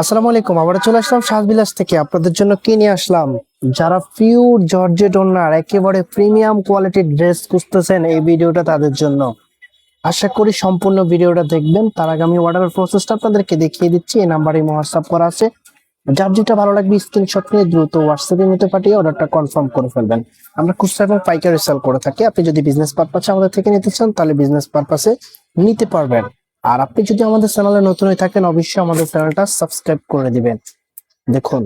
আসসালামু আলাইকুম আবার চলে আসলাম সাজবিলাস থেকে। আপনাদের জন্য কি নিয়ে আসলাম? যারা পিওর জর্জেট ওনার একেবারে প্রিমিয়াম কোয়ালিটির ড্রেস খুঁজতেছেন এই ভিডিওটা তাদের জন্য। আশা করি সম্পূর্ণ ভিডিওটা দেখবেন। তার আগে আমি অর্ডার প্রসেসটা আপনাদেরকে দেখিয়ে দিচ্ছি। এই নাম্বারে হোয়াটসঅ্যাপ করা আছে। যার যেটা ভালো লাগবে স্ক্রিনশট নিয়ে দ্রুত হোয়াটসঅ্যাপে নিতে পাঠিয়ে অর্ডারটা কনফার্ম করে ফেলবেন। আমরা খুচরা এবং পাইকারি সেল করে থাকি। আপনি যদি বিজনেস পারপাসে আমাদের থেকে নিতে চান, তাহলে বিজনেস পারপাসে নিতে পারবেন। আর আপনি যদি আমাদের চ্যানেলে নতুন হয়ে থাকেন, অবশ্যই আমাদের চ্যানেলটা সাবস্ক্রাইব করে দিবেন। দেখুন,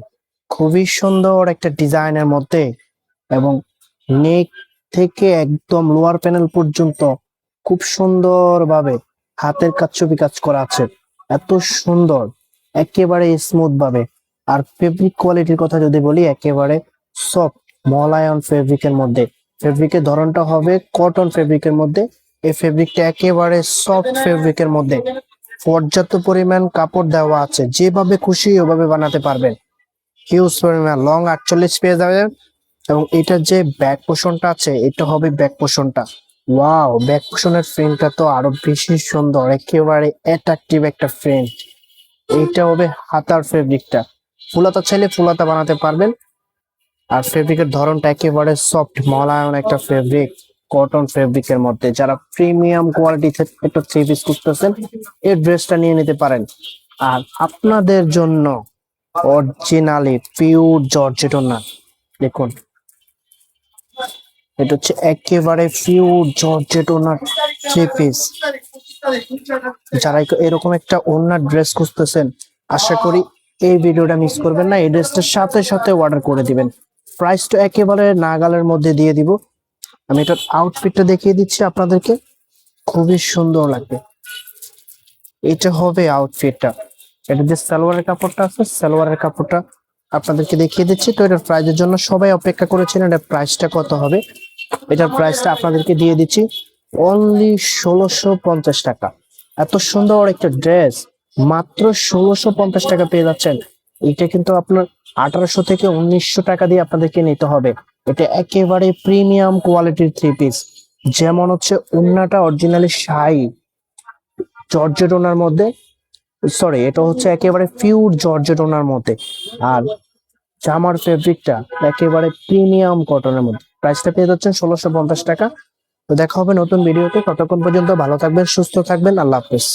খুবই সুন্দর একটা ডিজাইনের মধ্যে এবং নেক থেকে একদম লোয়ার প্যানেল পর্যন্ত খুব সুন্দরভাবে হাতের কাজ, ছবি কাজ করা আছে। এত সুন্দর, একেবারে স্মুথ ভাবে আর ফেব্রিক কোয়ালিটির কথা যদি বলি, একেবারে সফট মলায়ন ফেব্রিকের মধ্যে। ফেব্রিকের ধরনটা হবে কটন ফেব্রিকের মধ্যে। এই ফেব্রিকটা একেবারে সফট ফেব্রিকের মধ্যে। পর্যাপ্ত পরিমাণ কাপড় দেওয়া আছে। যেভাবে খুশি ওভাবে বানাতে পারবেন। হিউজ পরিমাণ লং আটচল্লিশ পেয়ে যাবেন। এবং এটার যে ব্যাক পোষণটা আছে, এটা হবে ব্যাক পোষণটা ওয়াও ব্যাক পোষণের ফ্রেমটা তো আরও বেশি সুন্দর। একেবারে অ্যাট্রাকটিভ একটা ফ্রেম এইটা হবে হাতার ফেব্রিকটা ফুলাতা চাইলে ফুলাতা বানাতে পারবেন। আর ফেব্রিকের ধরনটা একেবারে সফট মলায়ন একটা ফেব্রিক কটন ফেব্রিকের মধ্যে, যারা প্রিমিয়াম কোয়ালিটি একটা থ্রি পিস করতেছেন, এই ড্রেসটা নিয়ে নিতে পারেন। আর আপনাদের জন্য অরিজিনালি পিওর জর্জেট না, দেখুন। এটা হচ্ছে একেবারে পিওর জর্জেট ওনার থ্রি পিস যারা এরকম একটা ওনার ড্রেস খুঁজতেছেন, আশা করি এই ভিডিওটা মিস করবেন না, এই ড্রেসটার সাথে সাথে অর্ডার করে দিবেন। প্রাইসটা একেবারে নাগালের মধ্যে দিয়ে দিব। আমি এটার আউটফিটটা দেখিয়ে দিচ্ছি আপনাদেরকে। খুবই সুন্দর লাগবে। এটা হবে আউটফিটটা এটা যে সালোয়ারের কাপড়টা আছে, সালোয়ারের কাপড়টা আপনাদেরকে দেখিয়ে দিচ্ছি। তো এটার প্রাইজের জন্য সবাই অপেক্ষা করেছেন এটার প্রাইসটা কত হবে। এটার প্রাইসটা আপনাদেরকে দিয়ে দিচ্ছি। অনলি ষোলোশো পঞ্চাশ টাকা। এত সুন্দর একটা ড্রেস মাত্র ষোলোশো পঞ্চাশ টাকা পেয়ে যাচ্ছেন। এটা কিন্তু আপনার আঠারোশো থেকে উনিশশো টাকা দিয়ে আপনাদেরকে নিতে হবে। এটা একেবারে প্রিমিয়াম কোয়ালিটির থ্রি পিস যেমন হচ্ছে উন্নাটা অরিজিনালি শাই জর্জেট ওনার মধ্যে। সরি এটা হচ্ছে একেবারে পিওর জর্জেট ওনার মধ্যে। আর জামার ফেব্রিকটা একেবারে প্রিমিয়াম কটনের মধ্যে। প্রাইসটা পেয়ে যাচ্ছেন ষোলোশো পঞ্চাশ টাকা। তো দেখা হবে নতুন ভিডিওতে ততক্ষণ পর্যন্ত ভালো থাকবেন, সুস্থ থাকবেন। আল্লাহ হাফেজ।